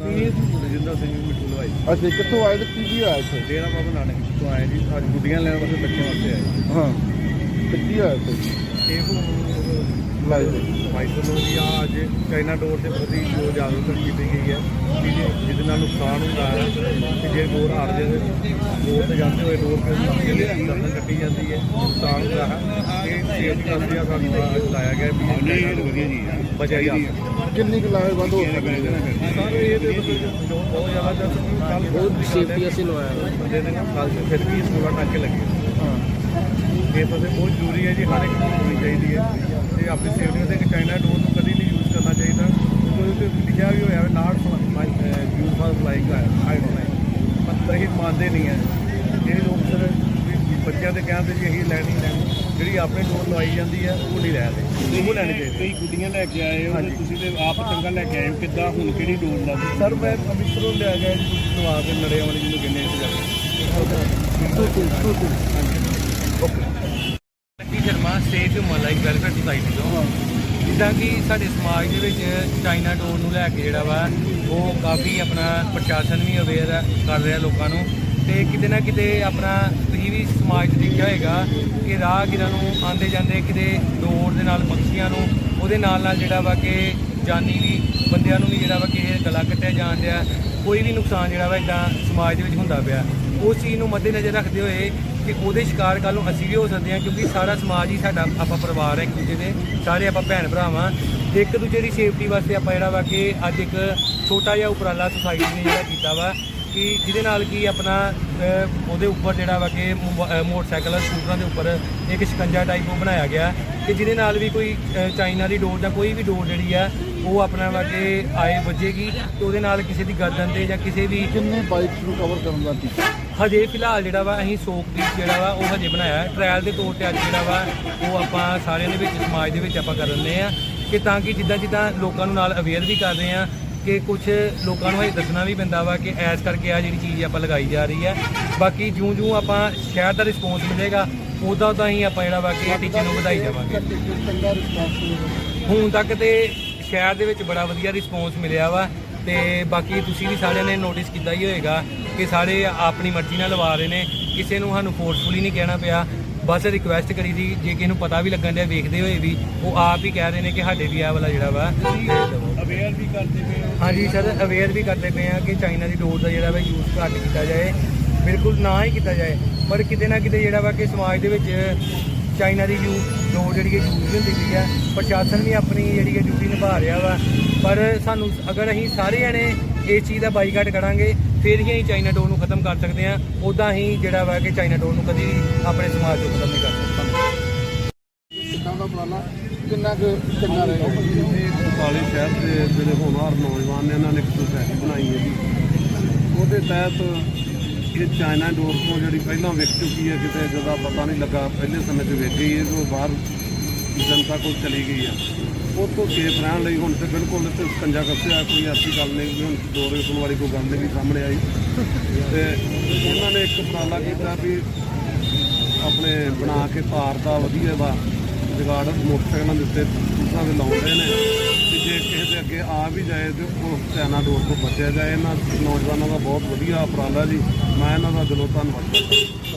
ਰਜਿੰਦਰ ਸਿੰਘ ਮਿੱਠੂ ਲਵਾਈ। ਅੱਛਾ ਕਿੱਥੋਂ ਆਏ ਤੇ ਕੀ ਕੀ ਹੋਇਆ ਇੱਥੇ? ਡੇਰਾ ਬਾਬਾ ਨਾਨਕ ਤੋਂ ਆਏ ਜੀ ਅੱਜ ਗੁੱਡੀਆਂ ਲੈਣ ਵਾਸਤੇ ਬੱਚਿਆਂ ਵਾਸਤੇ ਆਏ। ਹਾਂ ਤੇ ਕੀ ਹੋਇਆ ਇੱਥੇ? ਇਹ ਹੁਣ ਲਾਈ ਆ ਅੱਜ ਚਾਈਨਾ ਡੋਰ ਦੇ ਪ੍ਰਤੀ ਜੋ ਜਾਗਰੂਕਤਾ ਕੀਤੀ ਨਾਲ ਨੁਕਸਾਨ ਹੁੰਦਾ ਹੈ ਕਿ ਜੇ ਡੋਰ ਹਟ ਜਾਵੇ ਡੋਰ ਤੇ ਜਾਂਦੇ ਹੋਏ ਡੋਰ ਤੇ ਦਰਦ ਕੱਟੀ ਜਾਂਦੀ ਹੈ ਨੁਕਸਾਨ ਹੁੰਦਾ ਹੈ। ਇਹ ਸੇਫਟੀ ਵਾਸਤੇ ਆ ਸਾਨੂੰ ਲਾਇਆ ਗਿਆ ਵੀ ਇਹ ਵਧੀਆ ਜੀ ਬਚਿਆ ਜਾ ਕਿੰਨੀ ਕੁ ਲਾਹੇਵੰਦ ਹੋ ਸਕਦੀ ਹੈ? ਸਾਰੇ ਇਹ ਤੇ ਬਹੁਤ ਜ਼ਿਆਦਾ ਜਦ ਕੱਲ ਬਹੁਤ ਸੇਫਟੀ ਅਸੀਂ ਲਵਾਇਆ ਬੰਦੇ ਨਾਲ ਕੱਲ ਫਿਰ ਵੀ ਸੋਲਾ ਟਾਂਕੇ ਲੱਗੇ। ਹਾਂ ਇਹ ਤਾਂ ਬਹੁਤ ਜ਼ਰੂਰੀ ਹੈ ਜੀ ਹਰ ਇੱਕ ਨੂੰ ਹੋਣੀ ਚਾਹੀਦੀ ਹੈ। ਤੇ ਆਪਣੀ ਸੇਫਟੀ ਤੇ ਕਿ ਚਾਈਨਾ ਡੋਰ ਨੂੰ ਕਦੀ ਨਹੀਂ ਯੂਜ਼ ਕਰਨਾ ਚਾਹੀਦਾ ਕਿਉਂਕਿ ਉਹਦੇ ਤੇ ਲਿਖਿਆ ਵੀ ਹੋਇਆ ਹੈ not use for flying I don't like ਪਰ ਇਹ ਮੰਨਦੇ ਨਹੀਂ ਹੈ ਇਹ ਲੋਕ ਸਰ ਬੱਚਿਆਂ ਦੇ ਕਹਿੰਦੇ ਜੀ ਅਸੀਂ ਲੈਣੀ ਲੈਣੀ। ਜਿਹੜੀ ਆਪਣੇ ਡੋਰ ਲਵਾਈ ਜਾਂਦੀ ਹੈ ਉਹ ਨਹੀਂ ਲੈ ਰਹੇ। ਉਹ ਲੈਣੀ ਚਾਹੀਦੀ। ਕਈ ਗੁੱਡੀਆਂ ਲੈ ਕੇ ਆਏ ਹੋ ਤੁਸੀਂ ਤੇ ਆਪ ਚੰਗਾ ਲੈ ਕੇ ਆਏ ਹੋ। ਕਿੱਦਾਂ ਹੁਣ ਕਿਹੜੀ ਡੋਰ ਲਾ ਦਿੱਤੀ? ਸਰ ਮੈਂ ਅੰਮ੍ਰਿਤਸਰੋਂ ਲਿਆ ਗਿਆ ਜੀ ਨਵਾਬ ਦੇ ਨੜੇ ਵਾਲੀ ਜਿਹਨੂੰ ਕਹਿੰਦੇ Lucky Sharma state human life welfare society ਤੋਂ। ਜਿੱਦਾਂ ਕਿ ਸਾਡੇ ਸਮਾਜ ਦੇ ਵਿੱਚ ਚਾਈਨਾ ਡੋਰ ਨੂੰ ਲੈ ਕੇ ਜਿਹੜਾ ਵਾ ਉਹ ਕਾਫੀ ਆਪਣਾ ਪ੍ਰਸ਼ਾਸਨ ਵੀ ਅਵੇਅਰ ਕਰ ਰਿਹਾ ਲੋਕਾਂ ਨੂੰ। ਤੇ ਕਿਤੇ ਨਾ ਕਿਤੇ ਆਪਣਾ ਤੁਸੀਂ ਵੀ ਸਮਾਜ 'ਚ ਦੇਖਿਆ ਹੋਏਗਾ ਕਿ ਰਾਹਗੀਰਾਂ ਨੂੰ ਆਂਦੇ ਜਾਂਦੇ, ਕਿਤੇ ਦੌੜ ਦੇ ਨਾਲ ਪੰਛੀਆਂ ਨੂੰ, ਉਹਦੇ ਨਾਲ ਨਾਲ ਜਿਹੜਾ ਵਾ ਕਿ ਜਾਨੀ ਵੀ ਬੰਦਿਆਂ ਨੂੰ ਵੀ ਜਿਹੜਾ ਵਾ ਕਿ ਇਹ ਗਲਾ ਕੱਟਿਆ ਜਾਣ ਡਿਆ, ਕੋਈ ਵੀ ਨੁਕਸਾਨ ਜਿਹੜਾ ਵਾ ਇਦਾਂ ਸਮਾਜ ਦੇ ਵਿੱਚ ਹੁੰਦਾ ਪਿਆ। ਉਸ ਚੀਜ਼ ਨੂੰ ਮੱਦੇਨਜ਼ਰ ਰੱਖਦੇ ਹੋਏ ਕਿ ਉਹਦੇ ਸ਼ਿਕਾਰ ਕੱਲ ਨੂੰ ਅਸੀਂ ਵੀ ਹੋ ਸਕਦੇ ਹਾਂ, ਕਿਉਂਕਿ ਸਾਰਾ ਸਮਾਜ ਹੀ ਸਾਡਾ ਆਪਾਂ ਪਰਿਵਾਰ ਹੈ ਇੱਕ ਦੂਜੇ ਦੇ, ਸਾਰੇ ਆਪਾਂ ਭੈਣ ਭਰਾਵਾਂ ਇੱਕ ਦੂਜੇ ਦੀ ਸੇਫਟੀ ਵਾਸਤੇ ਆਪਾਂ ਜਿਹੜਾ ਵਾ ਕਿ ਅੱਜ ਇੱਕ ਛੋਟਾ ਜਿਹਾ ਉਪਰਾਲਾ ਸੁਸਾਇਟੀ ਨੇ ਜਿਹੜਾ ਕੀਤਾ ਵਾ ਕਿ ਜਿਹਦੇ ਨਾਲ ਕੀ ਆਪਣਾ ਉਹਦੇ ਉੱਪਰ ਜਿਹੜਾ ਵਾ ਕਿ ਮੋਟਰਸਾਈਕਲ ਸਕੂਟਰਾਂ ਦੇ ਉੱਪਰ ਇੱਕ ਸ਼ਿਕੰਜਾ ਟਾਈਪ ਉਹ ਬਣਾਇਆ ਗਿਆ। ਕਿ ਜਿਹਦੇ ਨਾਲ ਵੀ ਕੋਈ ਚਾਈਨਾ ਦੀ ਡੋਰ ਜਾਂ ਕੋਈ ਵੀ ਡੋਰ ਜਿਹੜੀ ਆ ਉਹ ਆਪਣਾ ਵਾ ਕਿ ਆਏ ਵੱਜੇਗੀ ਤੇ ਉਹਦੇ ਨਾਲ ਕਿਸੇ ਦੀ ਗਰਦਨ ਤੇ ਜਾਂ ਕਿਸੇ ਵੀ ਕਿੰਨੇ ਬਾਈਕਸ ਨੂੰ ਕਵਰ ਕਰਨ ਦਾ ਟੀਚਾ? ਹਜੇ ਫਿਲਹਾਲ ਜਿਹੜਾ ਵਾ ਅਸੀਂ ਸੋਕ ਪੀਸ ਜਿਹੜਾ ਵਾ ਉਹ ਹਜੇ ਬਣਾਇਆ ਟ੍ਰਾਇਲ ਦੇ ਤੌਰ ਤੇ ਅੱਜ ਜਿਹੜਾ ਵਾ ਉਹ ਆਪਾਂ ਸਾਰਿਆਂ ਦੇ ਵਿੱਚ ਸਮਾਜ ਦੇ ਵਿੱਚ ਆਪਾਂ ਕਰ ਰਹੇ ਆ ਕਿ ਤਾਂ ਕਿ ਜਿੱਦਾਂ ਜਿੱਦਾਂ ਲੋਕਾਂ ਨੂੰ ਨਾਲ ਅਵੇਅਰ ਵੀ ਕਰ ਰਹੇ ਆ ਕਿ ਕੁਝ ਲੋਕਾਂ ਨੂੰ ਇਹ ਦੱਸਣਾ ਵੀ ਪੈਂਦਾ ਵਾ ਕਿ ਐਸ ਕਰਕੇ ਆ ਜਿਹੜੀ ਚੀਜ਼ ਆਪਾਂ ਲਗਾਈ ਜਾ ਰਹੀ ਹੈ। ਬਾਕੀ ਜਿਉਂ-ਜਿਉਂ ਆਪਾਂ ਸ਼ਹਿਰ ਦਾ ਰਿਸਪੌਂਸ ਮਿਲੇਗਾ, ਉਦਾਂ ਤਾਂ ਹੀ ਆਪਾਂ ਜਿਹੜਾ ਵਾ ਕਿ ਇਹ ਟੀਚੇ ਨੂੰ ਵਧਾਈ ਜਾਵਾਂਗੇ ਹੁਣ ਤੱਕ ਤੇ ਸ਼ਹਿਰ ਦੇ ਵਿੱਚ ਬੜਾ ਵਧੀਆ ਰਿਸਪੌਂਸ ਮਿਲਿਆ ਵਾ ਤੇ ਬਾਕੀ ਤੁਸੀਂ ਵੀ ਸਾਰਿਆਂ ਨੇ ਨੋਟਿਸ ਕੀਤਾ ਹੀ ਹੋਏਗਾ ਕਿ ਸਾਰੇ ਆਪਣੀ ਮਰਜ਼ੀ ਨਾਲ ਲਵਾ ਰਹੇ ਨੇ। ਕਿਸੇ ਨੂੰ ਸਾਨੂੰ ਫੋਰਸਫੁਲੀ ਨਹੀਂ ਕਹਿਣਾ ਪਿਆ। ਬਸ ਰਿਕੁਐਸਟ ਕਰੀ ਦੀ ਜੇ ਕਿਸੇ ਨੂੰ ਪਤਾ ਵੀ ਲੱਗਣ ਡਿਆ ਵੇਖਦੇ ਹੋਏ ਵੀ ਉਹ ਆਪ ਹੀ ਕਹਿ ਰਹੇ ਨੇ ਕਿ ਸਾਡੇ ਵੀ ਇਹ ਵਾਲਾ ਜਿਹੜਾ ਵਾ ਅਵੇਅਰ ਵੀ ਕਰਦੇ ਪਏ ਹੋ? ਹਾਂਜੀ ਸਰ ਅਵੇਅਰ ਵੀ ਕਰਦੇ ਪਏ ਆ ਕਿ ਚਾਈਨਾ ਦੀ ਡੋਰ ਦਾ ਜਿਹੜਾ ਵਾ ਯੂਜ਼ ਘੱਟ ਕੀਤਾ ਜਾਏ ਬਿਲਕੁਲ ਨਾ ਹੀ ਕੀਤਾ ਜਾਏ ਪਰ ਕਿਤੇ ਨਾ ਕਿਤੇ ਜਿਹੜਾ ਵਾ ਕਿ ਸਮਾਜ ਦੇ ਵਿੱਚ ਚਾਈਨਾ ਦੀ ਯੂ ਡੋਰ ਜਿਹੜੀ ਹੈ ਯੂਜ਼ ਹੁੰਦੀ ਪਈ ਆ ਪ੍ਰਸ਼ਾਸਨ ਵੀ ਆਪਣੀ ਜਿਹੜੀ ਹੈ ਡਿਊਟੀ ਨਿਭਾ ਰਿਹਾ ਵਾ। ਪਰ ਸਾਨੂੰ ਅਗਰ ਅਸੀਂ ਸਾਰੇ ਜਣੇ ਇਸ ਚੀਜ਼ ਦਾ ਬਾਈਕਾਟ ਕਰਾਂਗੇ ਫਿਰ ਹੀ ਅਸੀਂ ਚਾਈਨਾ ਡੋਰ ਨੂੰ ਖਤਮ ਕਰ ਸਕਦੇ ਆ ਉਦਾਂ ਹੀ ਜਿਹੜਾ ਵਾ ਕਿ ਚਾਈਨਾ ਡੋਰ ਨੂੰ ਕਦੀ ਵੀ ਆਪਣੇ ਸਮਾਜ ਤੋਂ ਖਤਮ ਨਹੀਂ ਕਰ ਸਕਦੇ। ਦਾ ਕਿੰਨਾ ਕੁ ਚੰਗਾ ਰਹੇਗਾ ਇਹ ਬਟਾਲੇ ਸ਼ਹਿਰ ਦੇ ਜਿਹੜੇ ਹੋਣਹਾਰ ਨੌਜਵਾਨ ਨੇ ਇਹਨਾਂ ਨੇ ਇੱਕ ਸੁਸਾਇਟੀ ਬਣਾਈ ਹੈ ਜੀ। ਉਹਦੇ ਤਹਿਤ ਕਿ ਚਾਈਨਾ ਡੋਰ ਤੋਂ ਜਿਹੜੀ ਪਹਿਲਾਂ ਵਿਕ ਚੁੱਕੀ ਹੈ, ਕਿਤੇ ਜਿਹਦਾ ਪਤਾ ਨਹੀਂ ਲੱਗਾ, ਪਹਿਲੇ ਸਮੇਂ 'ਚ ਵਿਕ ਗਈ ਹੈ, ਤੋਂ ਬਾਹਰ ਜਨਤਾ ਕੋਲ ਚਲੀ ਗਈ ਆ ਉਹ ਤੋਂ ਸੇਫ ਰਹਿਣ ਲਈ ਹੁਣ ਤੇ ਬਿਲਕੁਲ ਇੱਥੇ ਸਕੰਜਾ ਕੱਸਿਆ, ਕੋਈ ਐਸੀ ਗੱਲ ਨਹੀਂ ਵੀ ਹੁਣ ਡੋਰ ਵਿਕਣ ਵਾਲੀ ਕੋਈ ਗੱਲ ਨਹੀਂ ਵੀ ਸਾਹਮਣੇ ਆਈ। ਤੇ ਉਹਨਾਂ ਨੇ ਇੱਕ ਉਪਰਾਲਾ ਕੀਤਾ ਵੀ ਆਪਣੇ ਬਣਾ ਕੇ ਤਾਰ ਦਾ ਵਧੀਆ ਦਾ ਜਗਾੜ ਮੋਟਰਸਾਈਕਲਾਂ ਦੇ ਉੱਤੇ ਦੂਸਰਾਂ ਦੇ ਲਾਉਂਦੇ ਨੇ ਦੇ ਅੱਗੇ ਆ ਵੀ ਜਾਏ ਤੇ ਉਸ ਚਾਈਨਾ ਡੋਰ ਤੋਂ ਬਚਿਆ ਜਾਏ। ਇਹਨਾਂ ਨੌਜਵਾਨਾਂ ਦਾ ਬਹੁਤ ਵਧੀਆ ਉਪਰਾਲਾ ਜੀ। ਮੈਂ ਇਹਨਾਂ ਦਾ ਦਿਲੋਂ ਧੰਨਵਾਦ ਕਰਦਾ।